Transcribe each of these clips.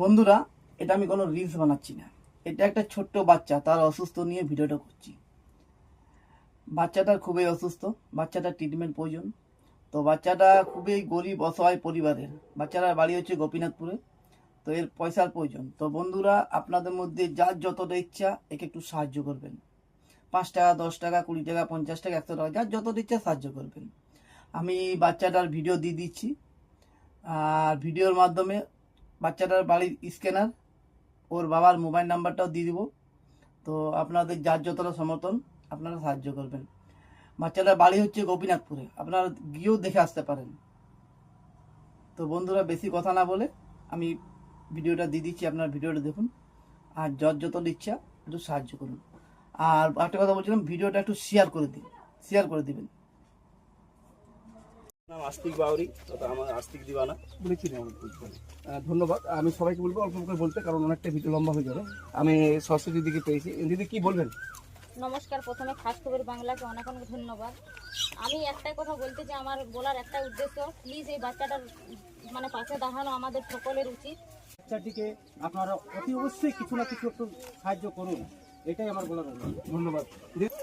বন্ধুরা, এটা আমি কোনো রিলস বানাচ্ছি না। এটা একটা ছোট্ট বাচ্চা, তার অসুস্থ নিয়ে ভিডিওটা করছি। বাচ্চাটার খুবই অসুস্থ বাচ্চাটার ট্রিটমেন্ট প্রয়োজন। তো বাচ্চাটা খুবই গরিব, অসহায় পরিবারের। বাচ্চাটার বাড়ি হচ্ছে গোপীনাথপুরে। তো এর পয়সার প্রয়োজন। তো বন্ধুরা, আপনাদের মধ্যে যার যতটা ইচ্ছা, একে একটু সাহায্য করবেন। পাঁচ টাকা, দশ টাকা, কুড়ি টাকা, পঞ্চাশ টাকা, একশো টাকা, যার যতটা ইচ্ছা সাহায্য করবেন। আমি বাচ্চাটার ভিডিও দিয়ে দিচ্ছি। আর ভিডিওর মাধ্যমে বাচ্চাটার বাড়ির স্ক্যানার, ওর বাবার মোবাইল নাম্বারটাও দিয়ে দিব। তো আপনাদের যার যতটা সমর্থন, আপনারা সাহায্য করবেন। বাচ্চাটার বাড়ি হচ্ছে গোপীনাথপুরে। আপনারা গিয়েও দেখে আসতে পারেন। তো বন্ধুরা, বেশি কথা না বলে আমি ভিডিওটা দিয়ে দিচ্ছি আপনার ভিডিওটা দেখুন। আর যার যত ইচ্ছা একটু সাহায্য করুন। আর একটা কথা বলছিলাম ভিডিওটা একটু শেয়ার করে দিন শেয়ার করে দিবেন। নাম আস্তিক বাউরি তথা আমার আস্তিক দিবানা। বলেছি ধন্যবাদ। আমি সবাইকে বলব অল্প করে বলতে কারণ অনেকটা ভিডিও লম্বা হয়ে যাবে। আমি সরস্বতী দিদিকে পেয়েছি। দিদি কি বলবেন? নমস্কার প্রথমে খাস খবর বাংলাকে অনেক অনেক ধন্যবাদ। আমি একটাই কথা বলতে চাই আমার বলার একটা উদ্দেশ্য প্লিজ এই বাচ্চাটার মানে পাশে দাঁড়ানো আমাদের সকলের উচিত। বাচ্চাটিকে আপনারা অতি অবশ্যই কিছু না কিছু একটু সাহায্য করুন। এটাই আমার বলার। ধন্যবাদ। দিদি,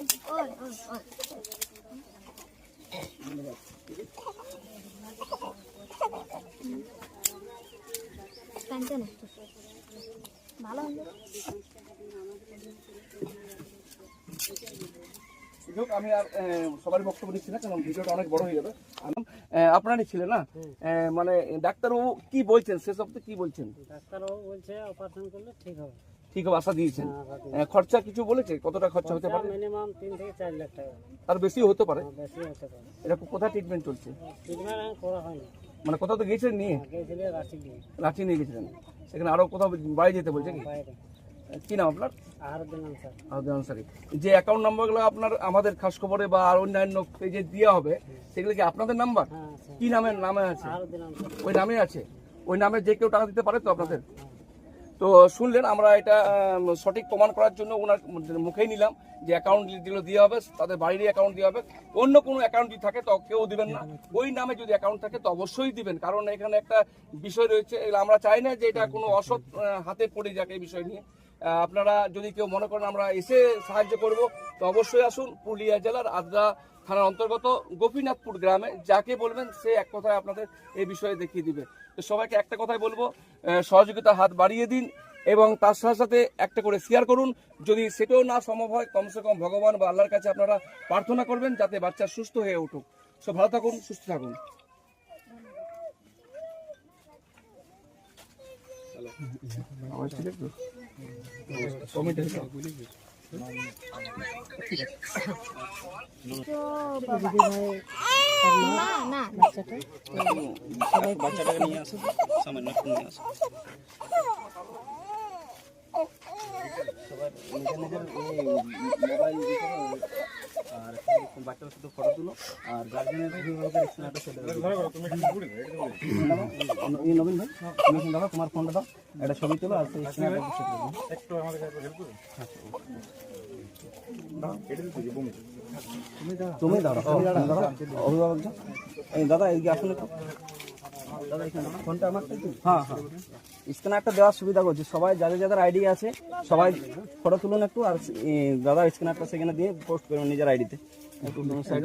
ভালো হোক, আমি আর আহ, সবার বক্তব্য দিচ্ছি না কারণ ভিডিওটা অনেক বড় হয়ে যাবে। আপনারই ছিলেন না? মানে ডাক্তারবাবু কি বলছেন? সেসব তো কি বলছেন? ডাক্তারবাবু বলছে অপারেশন করলে ঠিক হবে। ঠিক হবে আশা দিয়েছেন। আহ, খরচা কিছু বলেছে? কতটা খরচা হতে পারে? মিনিমাম থেকে লাখ টাকা। আর বেশিও হতে পারে? বেশি হতে পারে। এরকম কোথায় ট্রিটমেন্ট চলছে? ট্রিটমেন্ট করা হয়নি। মানে কোথাও তো গিয়েছিলেন নিয়ে? গিয়েছিলে রাঁচি নিয়ে। গেছিলেন। সেখানে আরও কোথাও বাইরে যেতে বলছে কি? কি নাম আপনার? আনসারি। যে অ্যাকাউন্ট নাম্বারগুলো আপনার আমাদের খাস খবরে বা আর অন্যান্য পেজে দেওয়া হবে সেগুলো কি আপনাদের নাম্বার হ্যাঁ কি নামের নামে আছে? ওই নামে আছে? ওই নামে যে কেউ টাকা দিতে পারে তো আপনাদের? তো শুনলেন আমরা এটা সঠিক প্রমাণ করার জন্য ওনার মুখেই নিলাম যে অ্যাকাউন্ট যেগুলো দেওয়া হবে তাদের বাড়িরই অ্যাকাউন্ট দেওয়া হবে। অন্য কোনো অ্যাকাউন্ট যদি থাকে তো কেউ দিবেন না। ওই নামে যদি অ্যাকাউন্ট থাকে তো অবশ্যই দিবেন। কারণ এখানে একটা বিষয় রয়েছে আমরা চাই না যে এটা কোনো অসৎ হাতে পড়ে যাক এই বিষয় নিয়ে। আপনারা যদি কেউ মনে করেন আমরা এসে সাহায্য করব, তো অবশ্যই আসুন পুরুলিয়া জেলার আদ্রা থানার অন্তর্গত গোপীনাথপুর গ্রামে। যাকে বলবেন সে এক কথায় আপনাদের এই বিষয়ে দেখিয়ে দিবে। তো সবাইকে একটা কথাই বলব সহযোগিতা হাত বাড়িয়ে দিন এবং তার সাথে সাথে একটা করে শেয়ার করুন। যদি সেটাও না সম্ভব হয়, কমসে কম ভগবান বা আল্লাহর কাছে আপনারা প্রার্থনা করবেন যাতে বাচ্চা সুস্থ হয়ে উঠুক। সব ভালো থাকুন, সুস্থ থাকুন। সবাই বাচ্চাটাকে নিয়ে আসুন সামান্য নিয়ে আসুন সবার মোবাইল বাচ্চার শুধু ফটো তুলো আর গার্জেনের অভিভাবকের স্ক্রিনারটা সেটা এই নবীন ভাই তুমি দাদা তোমার ফোনটা দাও একটা ছবি তুলো আর সেই স্ক্রিনারটা একটু আমাদের হেল্প করুন তুমি দাঁড়াও তুমি দাঁড়াও অভিভাবক এই দাদা এই আসুন একটু। ফোনটা আমার হ্যাঁ হ্যাঁ। স্ক্যানারটা দেওয়ার সুবিধা করছি। সবাই যাদের যাদের আইডি আছে সবাই ফটো তুলুন একটু আর দাদা স্ক্যানারটা সেখানে দিয়ে পোস্ট করুন নিজের আইডিতে। একটু সাইড